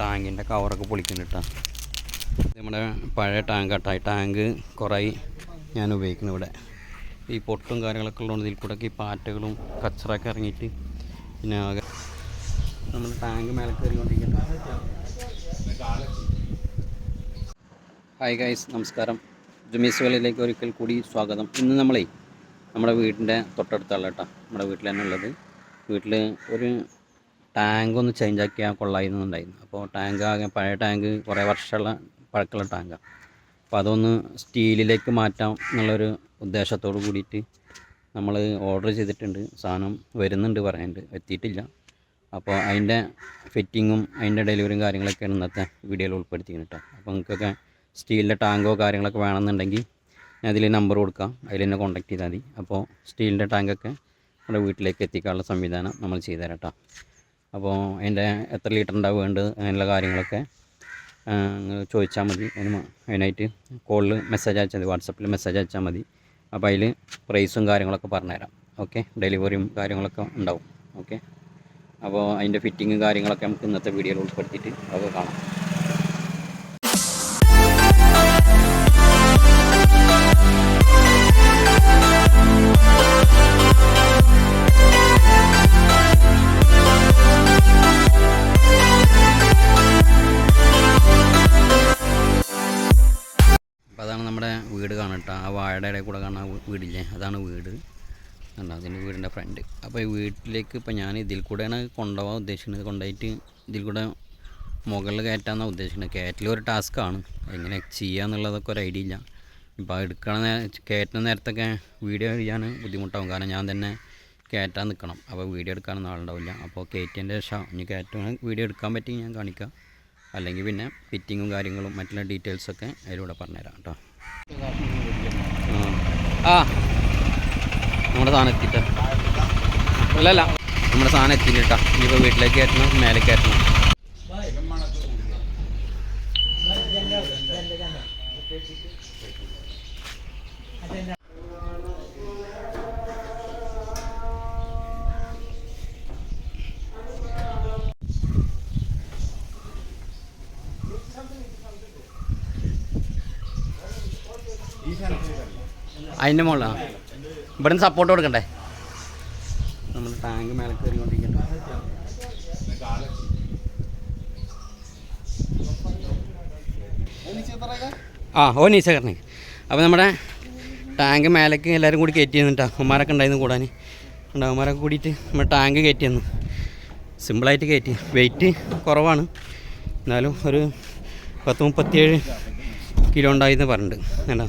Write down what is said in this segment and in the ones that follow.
ടാങ്കിന്റെ കവറൊക്കെ പൊളിക്കുന്നുണ്ട് നമ്മുടെ പഴയ ടാങ്ക് കേട്ടോ ഈ ടാങ്ക് കുറേ ഞാൻ ഉപയോഗിക്കുന്നു ഇവിടെ. ഈ പൊട്ടും കാര്യങ്ങളൊക്കെ ഉള്ളതുകൊണ്ട് ഇതിൽ കൂടെ ഈ പാറ്റകളും കച്ചറൊക്കെ ഇറങ്ങിയിട്ട് പിന്നെ ആകെ നമ്മൾ ടാങ്ക് മേലെ കയറിക്കൊണ്ടിരിക്കുന്നത് ഹായ് ഗൈസ് നമസ്കാരം. ജുമീസ് വേലയിലേക്ക് ഒരിക്കൽ കൂടി സ്വാഗതം. ഇന്ന് നമ്മളെ നമ്മുടെ വീടിന്റെ തൊട്ടടുത്തുള്ള കേട്ടോ നമ്മുടെ വീട്ടിൽ തന്നെ ഉള്ളത്. വീട്ടിൽ ഒരു ടാങ്ക് ഒന്ന് ചേഞ്ച് ആക്കിയാൽ കൊള്ളായിരുന്നുണ്ടായിരുന്നു അപ്പോൾ ടാങ്ക് ആകെ പഴയ ടാങ്ക് കുറേ വർഷമുള്ള പഴക്കമുള്ള ടാങ്കാണ് അപ്പോൾ അതൊന്ന് സ്റ്റീലിലേക്ക് മാറ്റാം എന്നുള്ളൊരു ഉദ്ദേശത്തോട് കൂടിയിട്ട് നമ്മൾ ഓർഡർ ചെയ്തിട്ടുണ്ട്. സാധനം വരുന്നുണ്ട് പറയുന്നുണ്ട് എത്തിയിട്ടില്ല. അപ്പോൾ അതിന്റെ ഫിറ്റിങ്ങും അതിന്റെ ഡെലിവറിയും കാര്യങ്ങളൊക്കെയാണ് ഇന്നത്തെ വീഡിയോയിൽ ഉൾപ്പെടുത്തിക്കുന്നത് കേട്ടോ അപ്പോൾ നിങ്ങൾക്കൊക്കെ സ്റ്റീലിന്റെ ടാങ്കോ കാര്യങ്ങളൊക്കെ വേണമെന്നുണ്ടെങ്കിൽ ഞാൻ അതിൽ നമ്പർ കൊടുക്കാം. അതിൽ എന്നെ കോൺടാക്ട് ചെയ്താൽ മതി. അപ്പോൾ സ്റ്റീലിന്റെ ടാങ്കൊക്കെ നമ്മുടെ വീട്ടിലേക്ക് എത്തിക്കാനുള്ള സംവിധാനം നമ്മൾ ചെയ്തു തരാം കേട്ടോ അപ്പോൾ അതിന്റെ എത്ര ലിറ്റർ ഉണ്ടാവും വേണ്ടത് അങ്ങനെയുള്ള കാര്യങ്ങളൊക്കെ ചോദിച്ചാൽ മതി. അതിന് അതിനായിട്ട് കോളിൽ മെസ്സേജ് അയച്ചാൽ മതി. വാട്സപ്പിൽ മെസ്സേജ് അയച്ചാൽ മതി. അപ്പോൾ അതിൽ പ്രൈസും കാര്യങ്ങളൊക്കെ പറഞ്ഞുതരാം. ഓക്കെ ഡെലിവറിയും കാര്യങ്ങളൊക്കെ ഉണ്ടാവും. ഓക്കെ അപ്പോൾ അതിന്റെ ഫിറ്റിങ്ങും കാര്യങ്ങളൊക്കെ നമുക്ക് ഇന്നത്തെ വീഡിയോയിൽ ഉൾപ്പെടുത്തിയിട്ട് അതൊക്കെ കാണാം. വാഴയുടെ ഇടയിൽ കൂടെ കാണുന്ന വീടില്ലേ? അതാണ് വീട്. കണ്ടോ? അതിന്റെ വീടിന്റെ ഫ്രണ്ട്. അപ്പോൾ ഈ വീട്ടിലേക്ക് ഇപ്പോൾ ഞാൻ ഇതിൽ കൂടെയാണ് കൊണ്ടുപോകാൻ ഉദ്ദേശിക്കുന്നത്. കൊണ്ടുപോയിട്ട് ഇതിൽ കൂടെ മുകളിൽ കയറ്റാമെന്നാണ് ഉദ്ദേശിക്കുന്നത്. കയറ്റൽ ഒരു ടാസ്ക്കാണ് എങ്ങനെ ചെയ്യാന്നുള്ളതൊക്കെ ഒരു ഐഡിയ ഇല്ല. ഇപ്പോൾ എടുക്കണ കയറ്റുന്ന നേരത്തൊക്കെ വീഡിയോ ചെയ്യാൻ ബുദ്ധിമുട്ടാവും. കാരണം ഞാൻ തന്നെ കയറ്റാൻ നിൽക്കണം. അപ്പോൾ വീഡിയോ എടുക്കാനൊന്നും ആളുണ്ടാവില്ല. അപ്പോൾ കയറ്റിയതിന്റെ ശേഷം ഇനി കയറ്റുന്ന വീഡിയോ എടുക്കാൻ പറ്റി ഞാൻ കാണിക്കാം. അല്ലെങ്കിൽ പിന്നെ ഫിറ്റിങ്ങും കാര്യങ്ങളും മറ്റുള്ള ഡീറ്റെയിൽസൊക്കെ അതിലൂടെ പറഞ്ഞുതരാം കേട്ടോ. ആ. നമ്മുടെ സാധനം എത്തിയിട്ടാ അല്ലല്ല നമ്മുടെ സാധനം എത്തിയിട്ടാ ഇനിയിപ്പോൾ വീട്ടിലേക്ക് കയറ്റണം മേലേക്ക് കയറ്റണം. അതിന്റെ മുകളിലാണ് ഇവിടുന്ന് സപ്പോർട്ട് കൊടുക്കണ്ടേ? നമ്മൾ ടാങ്ക് മേലെ കയറിക്കൊണ്ടിരിക്കുന്നു. ആ ഓ നീച്ച കറണേ അപ്പോൾ നമ്മുടെ ടാങ്ക് മേലേക്ക് എല്ലാവരും കൂടി കയറ്റി തന്നിട്ടാ അമ്മമാരൊക്കെ ഉണ്ടായിരുന്നു കൂടാൻ. ഉണ്ട് അവന്മാരൊക്കെ കൂടിയിട്ട് നമ്മുടെ ടാങ്ക് കയറ്റി തന്നു സിമ്പിളായിട്ട് കയറ്റി. വെയിറ്റ് കുറവാണ്. എന്നാലും ഒരു പത്ത് മുപ്പത്തിയേഴ് കിലോ ഉണ്ടായിരുന്നു പറഞ്ഞിട്ടുണ്ട്. വേണ്ട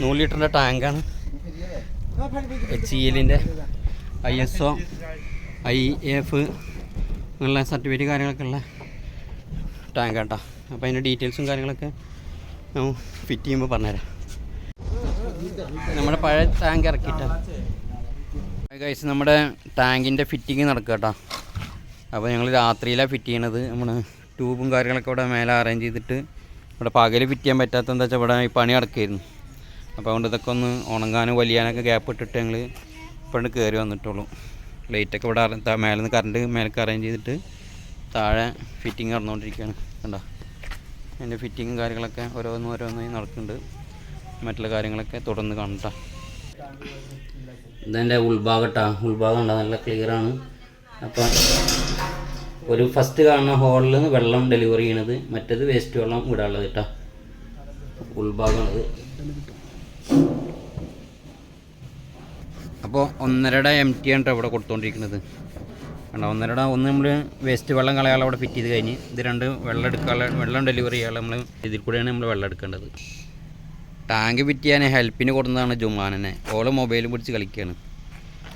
നൂറ് ലിറ്ററിന്റെ ടാങ്കാണ്. എച്ച് ഇ എല്ലിന്റെ I S O I F എന്നുള്ള സർട്ടിഫിക്കറ്റ് കാര്യങ്ങളൊക്കെ ഉള്ള ടാങ്ക് കേട്ടോ അപ്പോൾ അതിന്റെ ഡീറ്റെയിൽസും കാര്യങ്ങളൊക്കെ ഫിറ്റ് ചെയ്യുമ്പോൾ പറഞ്ഞുതരാം. നമ്മുടെ പഴയ ടാങ്ക് ഇറക്കിയിട്ടാ. കഴിച്ച് നമ്മുടെ ടാങ്കിന്റെ ഫിറ്റിങ് നടക്കുക കേട്ടോ അപ്പോൾ ഞങ്ങൾ രാത്രിയിലാണ് ഫിറ്റ് ചെയ്യണത്. നമ്മൾ ട്യൂബും കാര്യങ്ങളൊക്കെ ഇവിടെ മേലെ അറേഞ്ച് ചെയ്തിട്ട് ഇവിടെ പകൽ ഫിറ്റ് ചെയ്യാൻ പറ്റാത്ത എന്താ വെച്ചാൽ ഇവിടെ ഈ പണി നടക്കുകയായിരുന്നു അപ്പോൾ അതുകൊണ്ട് ഇതൊക്കെ ഒന്ന് ഉണങ്ങാനും വലിയാനൊക്കെ ഗ്യാപ്പ് ഇട്ടിട്ട് ഞങ്ങൾ ഇപ്പോഴും കയറി വന്നിട്ടുള്ളൂ. ലൈറ്റൊക്കെ ഇവിടെ മേലെ നിന്ന് കറണ്ട് മേലേക്ക് അറേഞ്ച് ചെയ്തിട്ട് താഴെ ഫിറ്റിംഗ് നടന്നുകൊണ്ടിരിക്കുകയാണ് കണ്ടോ? അതിന്റെ ഫിറ്റിങ്ങും കാര്യങ്ങളൊക്കെ ഓരോന്നും ഓരോന്നായി നടക്കുന്നുണ്ട് മറ്റുള്ള കാര്യങ്ങളൊക്കെ തുടർന്ന് കാണട്ടോ ഇതെന്റെ ഉൾഭാഗട്ടാ ഉൾഭാഗം ഉണ്ടോ നല്ല ക്ലിയറാണ് അപ്പം ഒരു ഫസ്റ്റ് കാണുന്ന ഹോളിൽ നിന്ന് വെള്ളം ഡെലിവറി ചെയ്യണത് മറ്റേത് വേസ്റ്റ് വെള്ളം ഇടാനുള്ളത് കേട്ടോ ഉൾഭാഗമാണത് അപ്പോൾ ഒന്നരയുടെ എം ടി ആണ് ഇവിടെ കൊടുത്തുകൊണ്ടിരിക്കുന്നത് കണ്ടോ ഒന്നരയുടെ ഒന്ന് നമ്മൾ വേസ്റ്റ് വെള്ളം കളയാൻ അവിടെ ഫിറ്റ് ചെയ്ത് കഴിഞ്ഞ് ഇത് രണ്ട് വെള്ളം എടുക്കാനുള്ള വെള്ളം ഡെലിവറി ചെയ്യാനുള്ള നമ്മൾ ഇതിൽ കൂടെയാണ് നമ്മൾ വെള്ളം എടുക്കേണ്ടത്. ടാങ്ക് ഫിറ്റ് ചെയ്യാൻ ഹെൽപ്പിന് കൊടുത്തതാണ് ജുമാനെ ഓൾ മൊബൈലും പിടിച്ച് കളിക്കുകയാണ്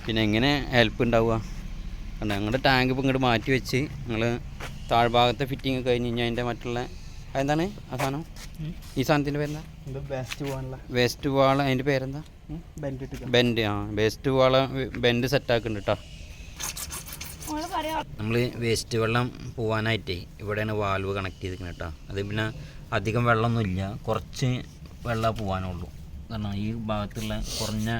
പിന്നെ എങ്ങനെ ഹെൽപ്പ് ഉണ്ടാവുക? കണ്ടോ ഞങ്ങളുടെ ടാങ്ക് ഇപ്പോൾ ഇങ്ങോട്ട് മാറ്റി വെച്ച് ഞങ്ങൾ താഴ്ഭാഗത്തെ ഫിറ്റിംഗ് കഴിഞ്ഞ് കഴിഞ്ഞാൽ അതിന്റെ മറ്റുള്ള അതെന്താണ് ആ സാധനം? ഈ സാധനത്തിന്റെ പേരെന്താ? വേസ്റ്റ് ബെസ്റ്റ് വേസ്റ്റ് വാള അതിന്റെ പേരെന്താ? ബെൻഡ് ആ. വേസ്റ്റ് വാള ബെൻഡ് സെറ്റാക്കുന്നുണ്ട് കേട്ടോ നമ്മൾ വേസ്റ്റ് വെള്ളം പോവാനായിട്ട് ഇവിടെയാണ് വാൽവ് കണക്ട് ചെയ്തിരിക്കുന്നത് കേട്ടോ അത് പിന്നെ അധികം വെള്ളമൊന്നുമില്ല കുറച്ച് വെള്ളം പോകാനുള്ളൂ കാരണം ഈ ഭാഗത്തുള്ള കുറഞ്ഞ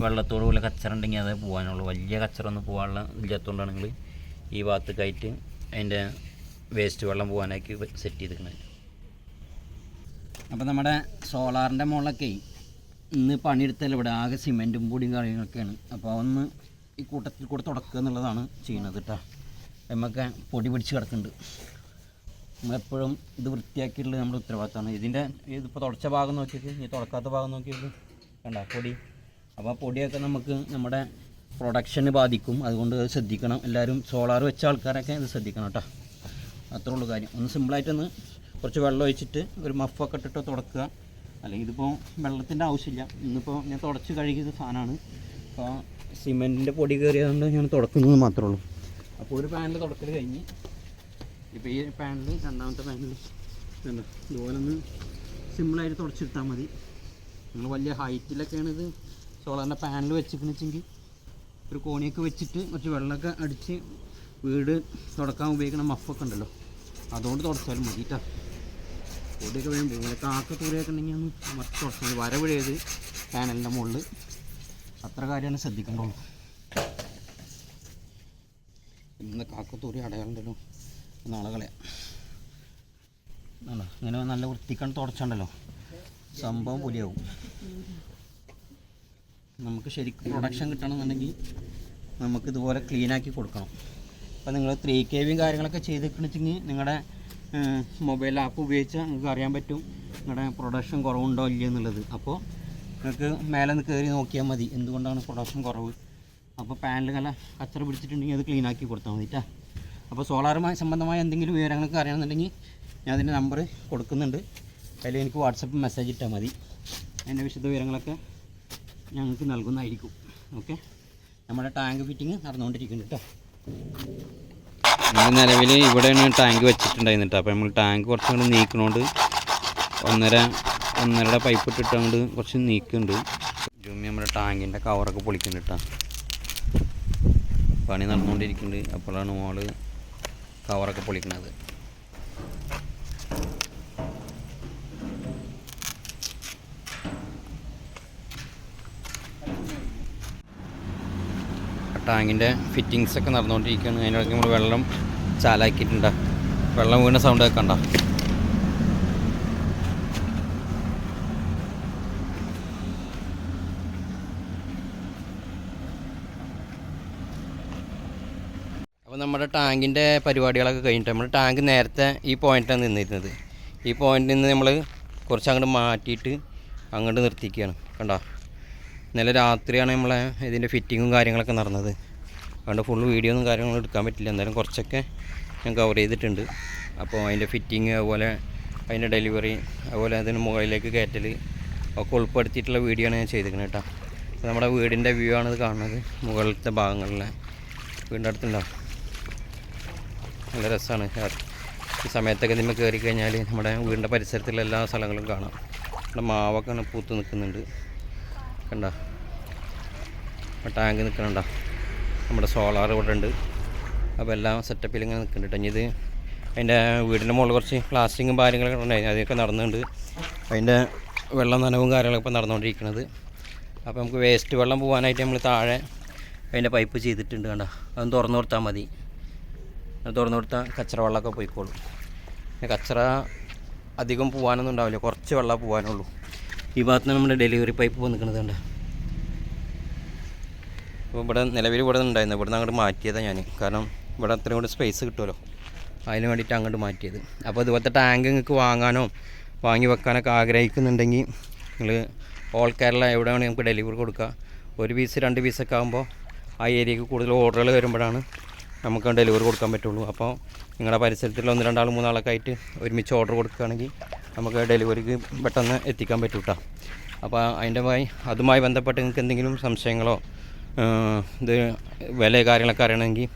വെള്ളത്തോട് പോലെ കച്ചറ ഉണ്ടെങ്കിൽ അതേ പോകാനുള്ളൂ വലിയ കച്ചറ ഒന്നും പോകാനുള്ള ഇല്ലാത്തതുകൊണ്ടാണെങ്കിൽ ഈ ഭാഗത്തേക്കായിട്ട് അതിന്റെ വേസ്റ്റ് വെള്ളം പോകാനാക്കി സെറ്റ് ചെയ്തിരിക്കുന്നത്. അപ്പോൾ നമ്മുടെ സോളാറിന്റെ മുകളിലൊക്കെ ഇന്ന് പണിയെടുത്താൽ ഇവിടെ ആകെ സിമെന്റും പൊടിയും കാര്യങ്ങളൊക്കെയാണ്. അപ്പോൾ ഒന്ന് ഈ കൂട്ടത്തിൽ കൂടെ തുടക്കുക എന്നുള്ളതാണ് ചെയ്യുന്നത് കേട്ടോ. നമുക്ക് പൊടി പിടിച്ച് കിടക്കുന്നുണ്ട്. നമ്മളെപ്പോഴും ഇത് വൃത്തിയാക്കിയിട്ടുള്ളത് നമ്മുടെ ഉത്തരവാദിത്തമാണ്. ഇതിന്റെ ഇതിപ്പോൾ തുടച്ച ഭാഗം നോക്കിയിട്ട് ഇനി തുടക്കാത്ത ഭാഗം നോക്കിയിട്ട് കണ്ട? പൊടി. അപ്പോൾ ആ പൊടിയൊക്കെ നമുക്ക് നമ്മുടെ പ്രൊഡക്ഷന് ബാധിക്കും. അതുകൊണ്ട് അത് ശ്രദ്ധിക്കണം. എല്ലാവരും സോളാർ വെച്ച ആൾക്കാരൊക്കെ ഇത് ശ്രദ്ധിക്കണം കേട്ടോ. അത്രേ ഉള്ളൂ കാര്യം. ഒന്ന് സിമ്പിളായിട്ടൊന്ന് കുറച്ച് വെള്ളം ഒഴിച്ചിട്ട് ഒരു മഫൊക്കെ ഇട്ടിട്ട് തുടക്കുക. അല്ലെങ്കിൽ ഇതിപ്പോൾ വെള്ളത്തിന്റെ ആവശ്യമില്ല. ഇന്നിപ്പോൾ ഞാൻ തുടച്ച് കഴുകിയത് സാധനമാണ്. അപ്പോൾ സിമെന്റിന്റെ പൊടി കയറിയതുകൊണ്ട് ഞാൻ തുടക്കുന്നത് മാത്രമേ ഉള്ളൂ. അപ്പോൾ ഒരു പാനൽ തുടക്കൽ കഴിഞ്ഞ് ഇപ്പോൾ ഈ പാനിൽ രണ്ടാമത്തെ പാനിൽ ഇതുപോലെ ഒന്ന് സിമ്പിളായിട്ട് തുടച്ചെടുത്താൽ മതി. നിങ്ങൾ വലിയ ഹൈറ്റിലൊക്കെയാണ് ഇത് സോളാറിന്റെ പാനൽ വെച്ചിരിക്കണെച്ചെങ്കിൽ ഒരു കോണിയൊക്കെ വെച്ചിട്ട് കുറച്ച് വെള്ളമൊക്കെ അടിച്ച് വീട് തുടക്കാൻ ഉപയോഗിക്കുന്ന മഫൊക്കെ ഉണ്ടല്ലോ. അതുകൊണ്ട് തുടച്ചാലും മതി കേട്ടോ വേണം ഇങ്ങനെ കാക്ക തൂറിയൊക്കെ ഉണ്ടെങ്കിൽ ഒന്ന് മറിച്ച് തുടച്ചത് വരവിഴയത് പാനലിന്റെ മുകളിൽ അത്ര കാര്യമാണ് ശ്രദ്ധിക്കേണ്ടുള്ളൂ ഇന്ന് കാക്കത്തൂരി അടയാളുണ്ടല്ലോ നാളെ കളയാം. ഇങ്ങനെ നല്ല വൃത്തിക്കണ്ട് തുടച്ചുണ്ടല്ലോ. സംഭവം പുലിയാവും. നമുക്ക് ശരിക്കും പ്രൊഡക്ഷൻ കിട്ടണമെന്നുണ്ടെങ്കിൽ നമുക്ക് ഇതുപോലെ ക്ലീനാക്കി കൊടുക്കണം. അപ്പോൾ നിങ്ങൾ ത്രീ കെ വിയും കാര്യങ്ങളൊക്കെ ചെയ്തിട്ടുണ്ടെങ്കിൽ നിങ്ങളുടെ മൊബൈൽ ആപ്പ് ഉപയോഗിച്ച് നിങ്ങൾക്ക് അറിയാൻ പറ്റും നിങ്ങളുടെ പ്രൊഡക്ഷൻ കുറവുണ്ടോ ഇല്ലയോ എന്നുള്ളത്. അപ്പോൾ നിങ്ങൾക്ക് മേലെ നിന്ന് കയറി നോക്കിയാൽ മതി. എന്തുകൊണ്ടാണ് പ്രൊഡക്ഷൻ കുറവ്? അപ്പോൾ പാനൽ നല്ല കച്ചറ പിടിച്ചിട്ടുണ്ടെങ്കിൽ അത് ക്ലീൻ ആക്കി കൊടുത്താൽ മതി കേട്ടോ അപ്പോൾ സോളാറുമായി സംബന്ധമായ എന്തെങ്കിലും വിവരങ്ങളൊക്കെ അറിയണമെന്നുണ്ടെങ്കിൽ ഞാൻ അതിന്റെ നമ്പർ കൊടുക്കുന്നുണ്ട്. അതിൽ എനിക്ക് വാട്സപ്പ് മെസ്സേജ് ഇട്ടാൽ മതി. അതിന്റെ വിശദ വിവരങ്ങളൊക്കെ ഞങ്ങൾക്ക് നൽകുന്നതായിരിക്കും. ഓക്കെ നമ്മുടെ ടാങ്ക് ഫിറ്റിങ് നടന്നുകൊണ്ടിരിക്കുന്നുണ്ട് കേട്ടോ നിലവിൽ ഇവിടെയാണ് ടാങ്ക് വെച്ചിട്ടുണ്ടായിരുന്നിട്ട്. അപ്പോൾ നമ്മൾ ടാങ്ക് കുറച്ചും കൂടി നീക്കണോണ്ട് ഒന്നര ഒന്നരയുടെ പൈപ്പ് ഇട്ടിട്ടുകൊണ്ട് കുറച്ച് നീക്കുന്നുണ്ട്. ജൂമി നമ്മുടെ ടാങ്കിന്റെ കവറൊക്കെ പൊളിക്കുന്നുണ്ട് പണി നടന്നുകൊണ്ടിരിക്കുന്നുണ്ട് അപ്പോഴാണ് മോൾ കവറൊക്കെ പൊളിക്കുന്നത് ടാങ്കിന്റെ ഫിറ്റിങ്സ് ഒക്കെ നടന്നുകൊണ്ടിരിക്കുകയാണ്. അതിനിടയ്ക്ക് നമ്മൾ വെള്ളം ചാലാക്കിയിട്ടുണ്ട്. വെള്ളം വീണ സൗണ്ട് ഒക്കെ അപ്പോൾ നമ്മുടെ ടാങ്കിന്റെ പരിപാടികളൊക്കെ കഴിഞ്ഞിട്ട് നമ്മൾ ടാങ്ക് നേരത്തെ ഈ പോയിന്റാണ് നിന്നിരുന്നത്. ഈ പോയിന്റിൽ നിന്ന് നമ്മൾ കുറച്ച് അങ്ങോട്ട് മാറ്റിയിട്ട് അങ്ങോട്ട് നിർത്തിക്കുകയാണ് കണ്ടോ? ഇന്നലെ രാത്രിയാണ് നമ്മളെ ഇതിന്റെ ഫിറ്റിങ്ങും കാര്യങ്ങളൊക്കെ നടന്നത്. അതുകൊണ്ട് ഫുള്ള് വീഡിയോ ഒന്നും കാര്യങ്ങളും എടുക്കാൻ പറ്റില്ല. എന്തായാലും കുറച്ചൊക്കെ ഞാൻ കവർ ചെയ്തിട്ടുണ്ട്. അപ്പോൾ അതിന്റെ ഫിറ്റിങ് അതുപോലെ അതിന്റെ ഡെലിവറി അതുപോലെ അതിന് മുകളിലേക്ക് കയറ്റൽ ഒക്കെ ഉൾപ്പെടുത്തിയിട്ടുള്ള വീഡിയോ ആണ് ഞാൻ ചെയ്തിരിക്കുന്നത് കേട്ടോ. നമ്മുടെ വീടിന്റെ വ്യൂ ആണ് ഇത് കാണുന്നത്. മുകളിലത്തെ ഭാഗങ്ങളിലെ വീടിന്റെ അടുത്തുണ്ടാവും നല്ല രസമാണ്. ഈ സമയത്തൊക്കെ ഇതിന്മേൽ കയറി കഴിഞ്ഞാൽ നമ്മുടെ വീടിന്റെ പരിസരത്തുള്ള എല്ലാ സ്ഥലങ്ങളും കാണാം. നമ്മുടെ മാവൊക്കെ പൂത്ത് നിൽക്കുന്നുണ്ട്. കണ്ട ടാങ്ക് നിൽക്കണണ്ട? നമ്മുടെ സോളാർ ഇവിടെ ഉണ്ട്. അപ്പോൾ എല്ലാം സെറ്റപ്പിൽ ഇങ്ങനെ നിൽക്കുന്നുണ്ട് കേട്ടോ ഇനി ഇത് അതിന്റെ വീടിന്റെ മുകളിൽ കുറച്ച് പ്ലാസ്റ്റിക്കും കാര്യങ്ങളൊക്കെ ഉണ്ടായിരുന്നു. അതൊക്കെ നടന്നുണ്ട്. അതിന്റെ വെള്ളം നനവും കാര്യങ്ങളൊക്കെ ഇപ്പോൾ നടന്നുകൊണ്ടിരിക്കുന്നത് അപ്പോൾ നമുക്ക് വേസ്റ്റ് വെള്ളം പോകാനായിട്ട് നമ്മൾ താഴെ അതിന്റെ പൈപ്പ് ചെയ്തിട്ടുണ്ട് കണ്ട? അതൊന്ന് തുറന്നു കൊടുത്താൽ മതി. അത് തുറന്നു കൊടുത്താൽ കച്ചറ വെള്ളമൊക്കെ പോയിക്കോളും. കച്ചറ അധികം പോകാനൊന്നും ഉണ്ടാവില്ല. കുറച്ച് വെള്ളം പോകാനുള്ളൂ. ഈ ഭാഗത്ത് നമ്മുടെ ഡെലിവറി പൈപ്പ് വന്നിരിക്കുന്നത് കണ്ടോ? ഇവിടെ നിലവിൽ ഇവിടെ ഉണ്ടായിരുന്നു. ഇവിടെ നിന്ന് അങ്ങോട്ട് മാറ്റിയതാണ് ഞാൻ കാരണം ഇവിടെ അത്രയും കൂടി സ്പേസ് കിട്ടുമല്ലോ അതിന് വേണ്ടിയിട്ട് അങ്ങോട്ട് മാറ്റിയത്. അപ്പോൾ ഇതുപോലത്തെ ടാങ്ക് നിങ്ങൾക്ക് വാങ്ങാനോ വാങ്ങി വെക്കാനൊക്കെ ആഗ്രഹിക്കുന്നുണ്ടെങ്കിൽ നിങ്ങൾ ഓൾ കേരള എവിടെ വേണമെങ്കിൽ നമുക്ക് ഡെലിവറി കൊടുക്കുക ഒരു പീസ് രണ്ട് പീസൊക്കെ ആകുമ്പോൾ ആ ഏരിയക്ക് കൂടുതൽ ഓർഡറുകൾ വരുമ്പോഴാണ് നമുക്ക് ഡെലിവറി കൊടുക്കാൻ പറ്റുള്ളൂ. അപ്പോൾ നിങ്ങളുടെ പരിസരത്തുള്ള ഒന്ന് രണ്ടാൾ മൂന്നാളൊക്കെ ആയിട്ട് ഒരുമിച്ച് ഓർഡർ കൊടുക്കുകയാണെങ്കിൽ നമുക്ക് ഡെലിവറിക്ക് പെട്ടെന്ന് എത്തിക്കാൻ പറ്റൂട്ടോ. അപ്പോൾ അതിന്റെ അതുമായി ബന്ധപ്പെട്ട് നിങ്ങൾക്ക് എന്തെങ്കിലും സംശയങ്ങളോ ഇത് വില കാര്യങ്ങളൊക്കെ അറിയണമെങ്കിൽ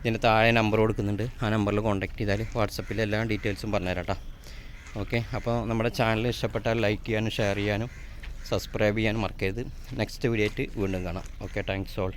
ഇതിന്റെ താഴെ നമ്പർ കൊടുക്കുന്നുണ്ട്. ആ നമ്പറിൽ കോൺടാക്ട് ചെയ്താൽ വാട്സപ്പിൽ എല്ലാ ഡീറ്റെയിൽസും പറഞ്ഞുതരാം കേട്ടോ ഓക്കെ അപ്പോൾ നമ്മുടെ ചാനൽ ഇഷ്ടപ്പെട്ടാൽ ലൈക്ക് ചെയ്യാനും ഷെയർ ചെയ്യാനും സബ്സ്ക്രൈബ് ചെയ്യാനും മറക്കരുത്. നെക്സ്റ്റ് വീഡിയോ ആയിട്ട് വീണ്ടും കാണാം. Okay thanks all